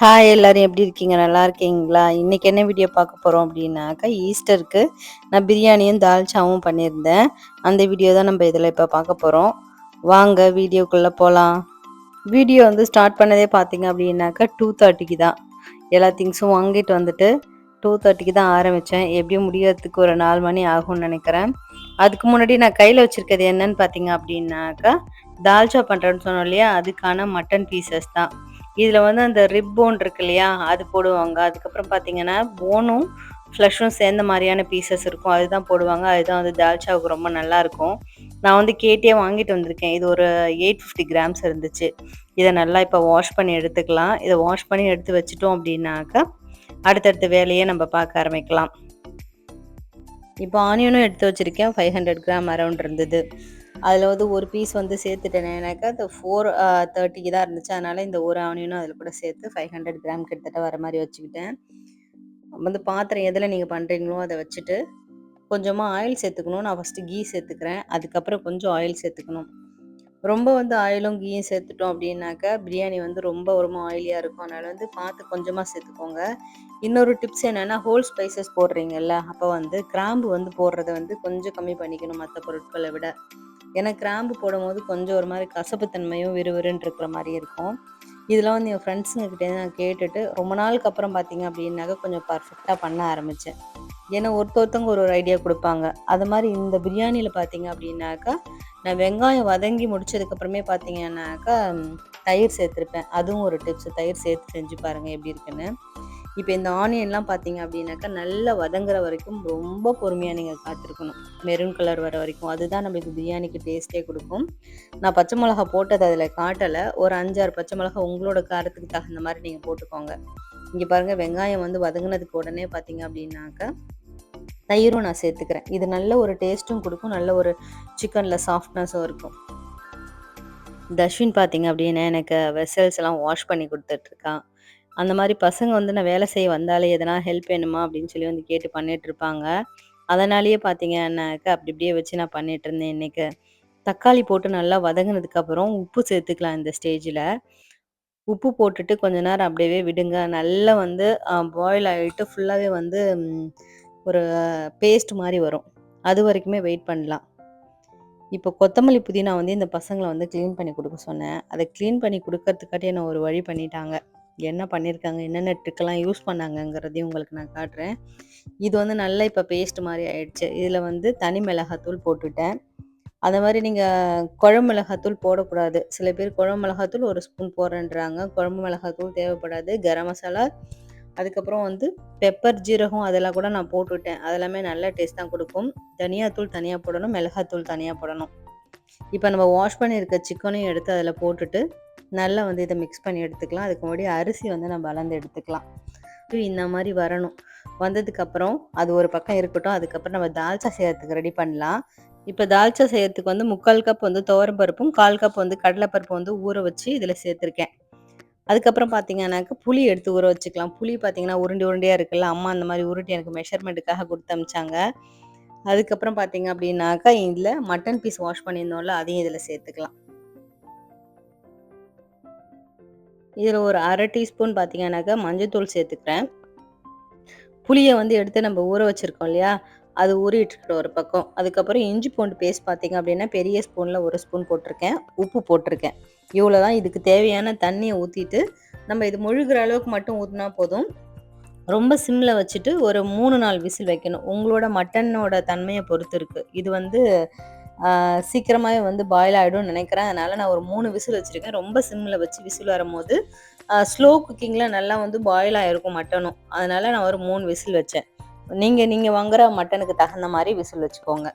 Hi எல்லாரும் எப்படி இருக்கீங்க? நல்லா இருக்கீங்களா? இன்னைக்கு என்ன வீடியோ பார்க்க போகிறோம் அப்படின்னாக்கா ஈஸ்டருக்கு நான் பிரியாணியும் தால்ச்சாவும் பண்ணியிருந்தேன். அந்த வீடியோ தான் நம்ம இதில் இப்போ பார்க்க போகிறோம் வாங்க வீடியோக்குள்ளே போகலாம் வீடியோ வந்து ஸ்டார்ட் பண்ணதே பார்த்தீங்க அப்படின்னாக்கா டூ தேர்ட்டிக்கு தான். எல்லா திங்ஸும் வாங்கிட்டு வந்துட்டு டூ தேர்ட்டிக்கு தான் ஆரம்பித்தேன் எப்படியும் முடியறதுக்கு ஒரு நாலு மணி ஆகும்னு நினைக்கிறேன். அதுக்கு முன்னாடி நான் கையில் வச்சுருக்கிறது என்னன்னு பார்த்தீங்க அப்படின்னாக்கா தால்ச்சா பண்ணுறேன்னு சொன்னோம் இல்லையா? அதுக்கான மட்டன் பீசஸ் தான். இதில் வந்து அந்த ரிப் போன் இருக்கு இல்லையா அது போடுவாங்க. அதுக்கப்புறம் பார்த்தீங்கன்னா போனும் ஃப்ளஷும் சேர்ந்த மாதிரியான பீசஸ் இருக்கும். அதுதான் போடுவாங்க. அதுதான் வந்து தால்ச்சாவுக்கு ரொம்ப நல்லாயிருக்கும் நான் வந்து கேட்டே வாங்கிட்டு வந்திருக்கேன். இது ஒரு எயிட் ஃபிஃப்டி கிராம்ஸ் இருந்துச்சு. இதை நல்லா இப்போ வாஷ் பண்ணி எடுத்துக்கலாம். இதை வாஷ் பண்ணி எடுத்து வச்சிட்டோம் அப்படின்னாக்கா அடுத்தடுத்த வேலையை நம்ம பார்க்க ஆரம்பிக்கலாம். இப்போ ஆனியனும் எடுத்து வச்சுருக்கேன். ஃபைவ் ஹண்ட்ரட் கிராம் அரௌண்ட் இருந்தது. அதில் வந்து ஒரு பீஸ் வந்து சேர்த்துட்டேன். எனக்கு அது ஃபோர் தேர்ட்டிக்கு தான் இருந்துச்சு. அதனால் இந்த ஒரு ஆனியனும் அதில் கூட சேர்த்து ஃபைவ் ஹண்ட்ரட் கிராம் கிட்டத்தட்ட வர மாதிரி வச்சுக்கிட்டேன். வந்து பாத்திரம் எதில் நீங்கள் பண்ணுறீங்களோ அதை வச்சுட்டு கொஞ்சமாக ஆயில் சேர்த்துக்கணும் நான் ஃபஸ்ட்டு கீ சேர்த்துக்கிறேன். அதுக்கப்புறம் கொஞ்சம் ஆயில் சேர்த்துக்கணும். ரொம்ப வந்து ஆயிலும் கீயும் சேர்த்துட்டோம் அப்படின்னாக்கா பிரியாணி வந்து ரொம்ப ரொம்ப ஆயிலியாக இருக்கும். அதனால் வந்து பார்த்து கொஞ்சமாக சேர்த்துக்கோங்க. இன்னொரு டிப்ஸ் என்னென்னா ஹோல் ஸ்பைசஸ் போடுறீங்கல்ல அப்போ வந்து கிராம்பு வந்து போடுறத வந்து கொஞ்சம் கம்மி பண்ணிக்கணும் மற்ற பொருட்களை விட. ஏன்னா கிராம்பு போடும்போது கொஞ்சம் ஒரு மாதிரி கசப்புத்தன்மையும் விறுவிறுன்னு இருக்கிற மாதிரி இருக்கும். இதெல்லாம் வந்து என் ஃப்ரெண்ட்ஸுங்கக்கிட்டே நான் கேட்டுட்டு ரொம்ப நாளுக்கு அப்புறம் பார்த்தீங்க அப்படின்னாக்கா கொஞ்சம் பர்ஃபெக்டாக பண்ண ஆரம்பித்தேன் ஏன்னா ஒருத்தொருத்தவங்க ஒரு ஒரு ஐடியா கொடுப்பாங்க. அது மாதிரி இந்த பிரியாணியில் பார்த்தீங்க அப்படின்னாக்கா நான் வெங்காயம் வதங்கி முடிச்சதுக்கப்புறமே பார்த்தீங்கன்னாக்கா தயிர் சேர்த்துருப்பேன். அதுவும் ஒரு டிப்ஸ் தயிர் சேர்த்து செஞ்சு பாருங்கள் எப்படி இருக்குன்னு. இப்போ இந்த ஆனியன்லாம் பார்த்தீங்க அப்படின்னாக்கா நல்லா வதங்குற வரைக்கும் ரொம்ப பொறுமையாக நீங்கள் காத்திருக்கணும். மெரூன் கலர் வர வரைக்கும். அதுதான் நம்மளுக்கு பிரியாணிக்கு டேஸ்ட்டே கொடுக்கும். நான் பச்சை மிளகா போட்டது அதில் காட்டலை. ஒரு அஞ்சாறு பச்சை மிளகா உங்களோட காரத்துக்கு தகுந்த மாதிரி நீங்கள் போட்டுக்கோங்க. இங்கே பாருங்கள் வெங்காயம் வந்து வதங்கினதுக்கு உடனே பார்த்தீங்க அப்படின்னாக்கா தயிரும் நான் சேர்த்துக்கிறேன். இது நல்ல ஒரு டேஸ்ட்டும் கொடுக்கும். நல்ல ஒரு சிக்கனில் சாஃப்ட்னஸும் இருக்கும். தஷ்வின் பார்த்தீங்க அப்படின்னா எனக்கு வெசல்ஸ் எல்லாம் வாஷ் பண்ணி கொடுத்துட்ருக்கான். அந்த மாதிரி பசங்க வந்து நான் வேலை செய்ய வந்தாலே எதனா ஹெல்ப் வேணுமா அப்படின்னு சொல்லி வந்து கேட்டு பண்ணிகிட்ருப்பாங்க அதனாலேயே பார்த்தீங்கன்னாக்கா அப்படி இப்படியே வச்சு நான் பண்ணிட்டு இருந்தேன் இன்றைக்கி தக்காளி போட்டு நல்லா வதங்கினதுக்கப்புறம் உப்பு சேர்த்துக்கலாம் இந்த ஸ்டேஜில் உப்பு போட்டுட்டு கொஞ்ச நேரம் அப்படியே விடுங்க. நல்லா வந்து பாயில் ஆகிட்டு ஃபுல்லாகவே வந்து ஒரு பேஸ்ட் மாதிரி வரும். அது வரைக்குமே வெயிட் பண்ணலாம். இப்போ கொத்தமல்லி புதினா வந்து இந்த பசங்களை வந்து க்ளீன் பண்ணி கொடுக்க சொன்னேன். அதை க்ளீன் பண்ணி கொடுக்கறதுக்காட்டி என்ன ஒரு வழி பண்ணிட்டாங்க. என்ன பண்ணியிருக்காங்க என்னென்ன ட்ரிக்கெல்லாம் யூஸ் பண்ணாங்கங்கிறதையும் உங்களுக்கு நான் காட்டுறேன். இது வந்து நல்லா இப்போ பேஸ்ட் மாதிரி ஆயிடுச்சு. இதில் வந்து தனி மிளகாத்தூள் போட்டுட்டேன். அந்த மாதிரி நீங்கள் குழம்பு மிளகாத்தூள் போடக்கூடாது. சில பேர் குழம்பு மிளகாத்தூள் ஒரு ஸ்பூன் போடுறேன்றாங்க. குழம்பு மிளகாத்தூள் தேவைப்படாது. கரம் மசாலா அதுக்கப்புறம் வந்து பெப்பர் ஜீரகம் அதெல்லாம் கூட நான் போட்டுவிட்டேன் அதெல்லாமே நல்ல டேஸ்ட் தான் கொடுக்கும். தனியாத்தூள் தனியாக போடணும் மிளகாத்தூள் தனியாக போடணும். இப்போ நம்ம வாஷ் பண்ணியிருக்க சிக்கனையும் எடுத்து அதில் போட்டுட்டு நல்லா வந்து இதை மிக்ஸ் பண்ணி எடுத்துக்கலாம். அதுக்கு முன்னாடி அரிசி வந்து நம்ம வளர்ந்து எடுத்துக்கலாம். இந்த மாதிரி வரணும். வந்ததுக்கப்புறம் அது ஒரு பக்கம் இருக்கட்டும். அதுக்கப்புறம் நம்ம தால்ச்சா செய்யறதுக்கு ரெடி பண்ணலாம். இப்போ தால்ச்சா செய்யறதுக்கு வந்து முக்கால் கப் வந்து துவரம்பருப்பும் கால் கப் வந்து கடலைப்பருப்பு வந்து ஊற வச்சு இதில் சேர்த்துருக்கேன். அதுக்கப்புறம் பார்த்தீங்கன்னாக்க புளி எடுத்து ஊற வச்சுக்கலாம். புளி பார்த்தீங்கன்னா உருண்டி உருண்டையாக இருக்குல்ல அம்மா அந்த மாதிரி உருட்டி எனக்கு மெஷர்மெண்ட்டுக்காக கொடுத்து அமிச்சாங்க. அதுக்கப்புறம் பார்த்தீங்க அப்படின்னாக்கா இதில் மட்டன் பீஸ் வாஷ் பண்ணியிருந்தோம்ல அதையும் இதில் சேர்த்துக்கலாம். இதில் ஒரு அரை டீஸ்பூன் பார்த்தீங்கன்னாக்கா மஞ்சத்தூள் சேர்த்துக்கிறேன். புளியை வந்து எடுத்து நம்ம ஊற வச்சுருக்கோம் இல்லையா அது ஊறிட்டு ஒரு பக்கம். அதுக்கப்புறம் இஞ்சி பூண்டு பேஸ்ட் பார்த்தீங்க அப்படின்னா பெரிய ஸ்பூனில் ஒரு ஸ்பூன் போட்டிருக்கேன். உப்பு போட்டிருக்கேன். இவ்வளோ தான் இதுக்கு தேவையான தண்ணியை ஊற்றிட்டு நம்ம இது முழுகிற அளவுக்கு மட்டும் ஊற்றினா போதும். ரொம்ப சிம்மில் வச்சுட்டு ஒரு மூணு நாள் விசில் வைக்கணும். உங்களோட மட்டனோட தன்மையை பொறுத்து இருக்குது இது வந்து சீக்கிரமாகவே வந்து பாயில் ஆகிடும்னு நினைக்கிறேன். அதனால் நான் ஒரு மூணு விசில் வச்சுருக்கேன். ரொம்ப சிம்மில் வச்சு விசில் வரும்போது ஸ்லோ குக்கிங்கில் நல்லா வந்து பாயில் ஆகிருக்கும் மட்டனும். அதனால் நான் ஒரு மூணு விசில் வச்சேன். நீங்கள் நீங்கள் வாங்குற மட்டனுக்கு தகுந்த மாதிரி விசில் வச்சுக்கோங்க.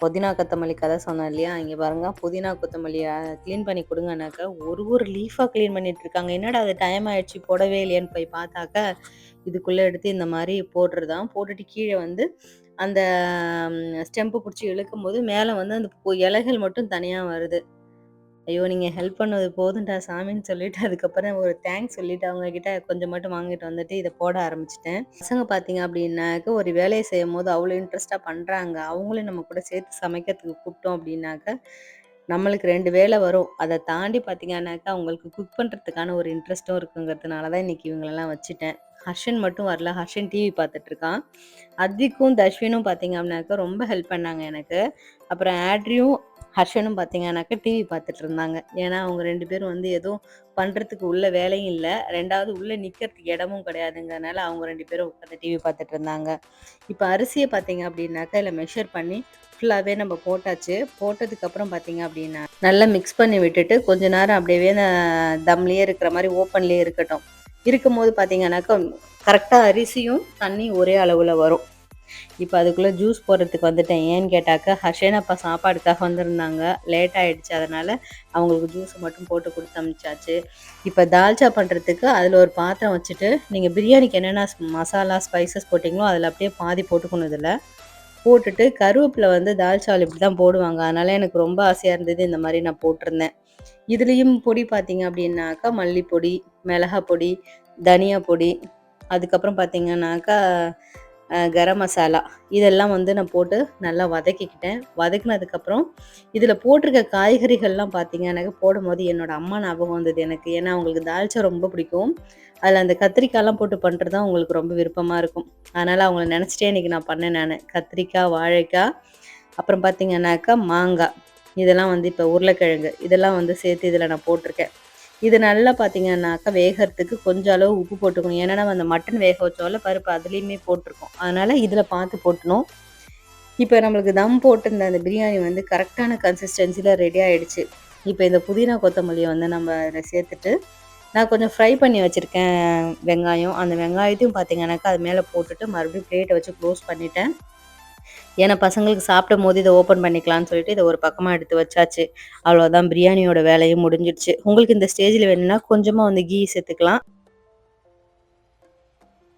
புதினா கொத்தமல்லி கதை சொன்னேன் இல்லையா? இங்கே பாருங்க புதினா கொத்தமல்லியை க்ளீன் பண்ணி கொடுங்கனாக்கா ஒரு ஒரு லீஃபாக க்ளீன் பண்ணிட்டு இருக்காங்க. என்னடா அது டைம் ஆயிடுச்சு போடவே இல்லையான்னு போய் பார்த்தாக்க இதுக்குள்ளே எடுத்து இந்த மாதிரி போடுறதான் போட்டுட்டு கீழே வந்து அந்த ஸ்டெம்பு பிடிச்சி இழுக்கும் போது மேலே வந்து அந்த இலைகள் மட்டும் தனியாக வருது. ஐயோ நீங்கள் ஹெல்ப் பண்ணது போதும்டா சாமின்னு சொல்லிட்டு அதுக்கப்புறம் ஒரு தேங்க்ஸ் சொல்லிட்டு அவங்க கிட்ட கொஞ்சம் மட்டும் வாங்கிட்டு வந்துட்டு இதை போட ஆரம்பிச்சிட்டேன். பசங்க பார்த்தீங்க அப்படின்னாக்க ஒரு வேலையை செய்யும் போது அவ்வளோ இன்ட்ரெஸ்ட்டாக பண்ணுறாங்க அவங்களும் நம்ம கூட சேர்த்து சமைக்கிறதுக்கு கூப்பிட்டோம் அப்படின்னாக்க நம்மளுக்கு ரெண்டு வேளை வரும். அதை தாண்டி பார்த்தீங்கன்னாக்கா அவங்களுக்கு குக் பண்ணுறதுக்கான ஒரு இன்ட்ரெஸ்ட்டும் இருக்குங்கிறதுனால தான் இன்றைக்கி இவங்களெல்லாம் வச்சுட்டேன். ஹர்ஷன் மட்டும் வரல. ஹர்ஷன் டிவி பார்த்துட்டு இருக்கான். அத்விக்கும் தஷ்வினும் பார்த்தீங்க அப்படின்னாக்கா ரொம்ப ஹெல்ப் பண்ணாங்க எனக்கு. அப்புறம் ஆட்ரியும் ஹர்ஷனும் பார்த்தீங்கன்னாக்கா டிவி பார்த்துட்டு இருந்தாங்க. ஏன்னா அவங்க ரெண்டு பேரும் வந்து எதுவும் பண்ணுறதுக்கு உள்ள வேலையும் இல்லை. ரெண்டாவது உள்ளே நிற்கிறதுக்கு இடமும் கிடையாதுங்கிறனால அவங்க ரெண்டு பேரும் உட்காந்து டிவி பார்த்துட்டு இருந்தாங்க. இப்போ அரிசியை பார்த்தீங்க அப்படின்னாக்கா இல்லை மெஷர் பண்ணி ஃபுல்லாகவே நம்ம போட்டாச்சு. போட்டதுக்கப்புறம் பார்த்தீங்க அப்படின்னா நல்லா மிக்ஸ் பண்ணி விட்டுட்டு கொஞ்ச நேரம் அப்படியே தம்லேயே இருக்கிற மாதிரி ஓப்பன்லேயே இருக்கட்டும். இருக்கும்போது பார்த்தீங்கன்னாக்கா கரெக்டாக அரிசியும் தண்ணி ஒரே அளவில் வரும். இப்போ அதுக்குள்ளே ஜூஸ் போடுறதுக்கு வந்துட்டேன். ஏன்னு கேட்டாக்கா ஹர்ஷன் அப்பா சாப்பாடுக்காக வந்திருந்தாங்க. லேட் ஆகிடுச்சு அதனால் அவங்களுக்கு ஜூஸ் மட்டும் போட்டு கொடுத்து அமிச்சாச்சு. இப்போ தால்ச்சா பண்ணுறதுக்கு அதில் ஒரு பாத்திரம் வச்சுட்டு நீங்கள் பிரியாணிக்கு என்னென்ன மசாலா ஸ்பைசஸ் போட்டிங்களோ அதில் அப்படியே பாதி போட்டுக்கணும் இதில். போட்டுட்டு கருவேப்பிலை வந்து தால்ச்சாவில் இப்படி தான் போடுவாங்க. அதனால் எனக்கு ரொம்ப ஆசையாக இருந்தது இந்த மாதிரி நான் போட்டிருந்தேன். இதுலேயும் பொடி பார்த்தீங்க அப்படின்னாக்கா மல்லிப்பொடி மிளகா பொடி தனியா பொடி அதுக்கப்புறம் பார்த்தீங்கன்னாக்கா கரம் மசாலா இதெல்லாம் வந்து நான் போட்டு நல்லா வதக்கிக்கிட்டேன். வதக்குனதுக்கப்புறம் இதில் போட்டிருக்க காய்கறிகள்லாம் பார்த்தீங்கன்னாக்கா போடும்போது என்னோடய அம்மா ஞாபகம் வந்தது எனக்கு. ஏன்னா அவங்களுக்கு தால்ச்சா ரொம்ப பிடிக்கும். அதில் அந்த கத்திரிக்காய்லாம் போட்டு பண்ணுறது தான் அவங்களுக்கு ரொம்ப விருப்பமாக இருக்கும். அதனால் அவங்கள நினச்சிட்டே இன்றைக்கி நான் பண்ணேன் நான். கத்திரிக்காய் வாழைக்காய் அப்புறம் பார்த்தீங்கன்னாக்கா மாங்காய். இதெல்லாம் வந்து இப்போ உருளைக்கிழங்கு இதெல்லாம் வந்து சேர்த்து இதில் நான் போட்டிருக்கேன். இது நல்லா பார்த்தீங்கன்னாக்கா வேகிறதுக்கு கொஞ்சம் அளவு உப்பு போட்டுக்கணும். ஏன்னா நம்ம அந்த மட்டன் வேக வச்சோம்ல பருப்பு அதுலேயுமே போட்டிருக்கோம். அதனால் இதில் பார்த்து போட்டணும். இப்போ நம்மளுக்கு தம் போட்டிருந்த அந்த பிரியாணி வந்து கரெக்டான கன்சிஸ்டன்சியில் ரெடி ஆகிடுச்சு இப்போ இந்த புதினா கொத்தமல்லியை வந்து நம்ம இதில் சேர்த்துட்டு நான் கொஞ்சம் ஃப்ரை பண்ணி வச்சுருக்கேன் வெங்காயம். அந்த வெங்காயத்தையும் பார்த்தீங்கன்னாக்கா அது மேலே போட்டுட்டு மறுபடியும் பிளேட்டை வச்சு க்ளோஸ் பண்ணிட்டேன். ஏன்னா பசங்களுக்கு சாப்பிடும் போது இதை ஓப்பன் பண்ணிக்கலாம்னு சொல்லிட்டு இதை ஒரு பக்கமாக எடுத்து வச்சாச்சு. அவ்வளோதான் பிரியாணியோட வேலையும் முடிஞ்சிடுச்சு. உங்களுக்கு இந்த ஸ்டேஜில் வேணும்னா கொஞ்சமாக வந்து கீ சேர்த்துக்கலாம்.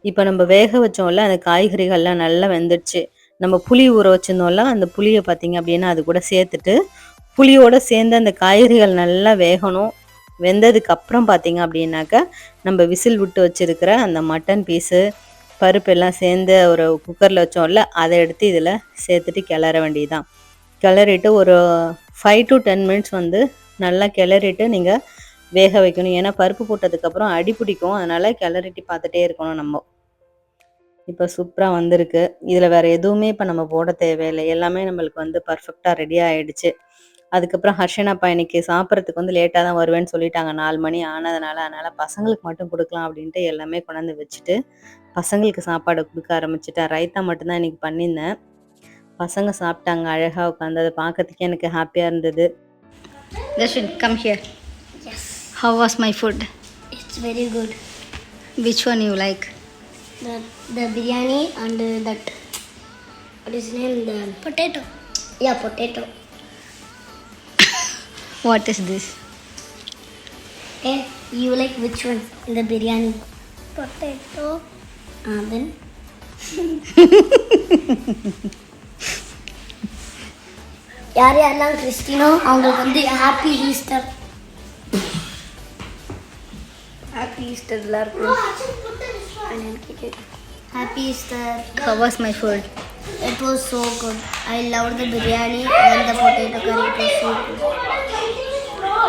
இப்போ நம்ம வேக வச்சோம்ல அந்த காய்கறிகள்லாம் நல்லா வெந்துடுச்சு. நம்ம புளி ஊற வச்சிருந்தோம்ல அந்த புளியை பார்த்தீங்க அப்படின்னா அது கூட சேர்த்துட்டு புளியோட சேர்ந்து அந்த காய்கறிகள் நல்லா வேகணும். வெந்ததுக்கு அப்புறம் பார்த்தீங்க அப்படின்னாக்கா நம்ம விசில் விட்டு வச்சிருக்கிற அந்த மட்டன் பீஸு பருப்பு எல்லாம் சேர்ந்து ஒரு குக்கரில் வச்சோம்ல அதை எடுத்து இதில் சேர்த்துட்டு கிளற வேண்டியதுதான். கிளறிட்டு ஒரு ஃபைவ் டு டென் மினிட்ஸ் வந்து நல்லா கிளறிட்டு நீங்கள் வேக வைக்கணும். ஏன்னா பருப்பு போட்டதுக்கப்புறம் அடி பிடிக்கும். அதனால் கிளறிட்டு பார்த்துட்டே இருக்கணும் நம்ம. இப்போ சூப்பராக வந்திருக்கு. இதில் வேறு எதுவுமே இப்போ நம்ம போட தேவையில்லை. எல்லாமே நம்மளுக்கு வந்து பர்ஃபெக்டாக ரெடி ஆகிடுச்சு அதுக்கப்புறம் ஹர்ஷன் அப்பா இன்னைக்கு சாப்பிட்றதுக்கு வந்து லேட்டாக தான் வருவேன்னு சொல்லிட்டாங்க நாலு மணி ஆனதுனால அதனால் பசங்களுக்கு மட்டும் கொடுக்கலாம் அப்படின்ட்டு எல்லாமே கொண்டாந்து வச்சுட்டு பசங்களுக்கு சாப்பாடு கொடுக்க ஆரம்பிச்சிட்டேன் ரைத்தா மட்டும்தான் இன்னைக்கு பண்ணியிருந்தேன் பசங்க சாப்பிட்டாங்க அழகாக உட்காந்து அதை பார்க்கறதுக்கே எனக்கு ஹாப்பியாக இருந்தது food? it's very good. Which one you like? The the biryani and uh, that what is name the potato. Yeah, potato. What is this? Okay, you like which one in the biryani? Potato. Uh, then. யார் யாரெல்லாம் கிறிஸ்டினோ அவங்களுக்கு வந்து happy Easter happy Easter எல்லாருக்கும் happy Easter How was my food? It was so good. I loved the biryani and the potato curry. It was so good.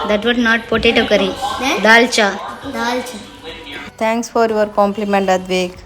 That what not potato curry dalcha dalcha thanks for your compliment అద్వేక్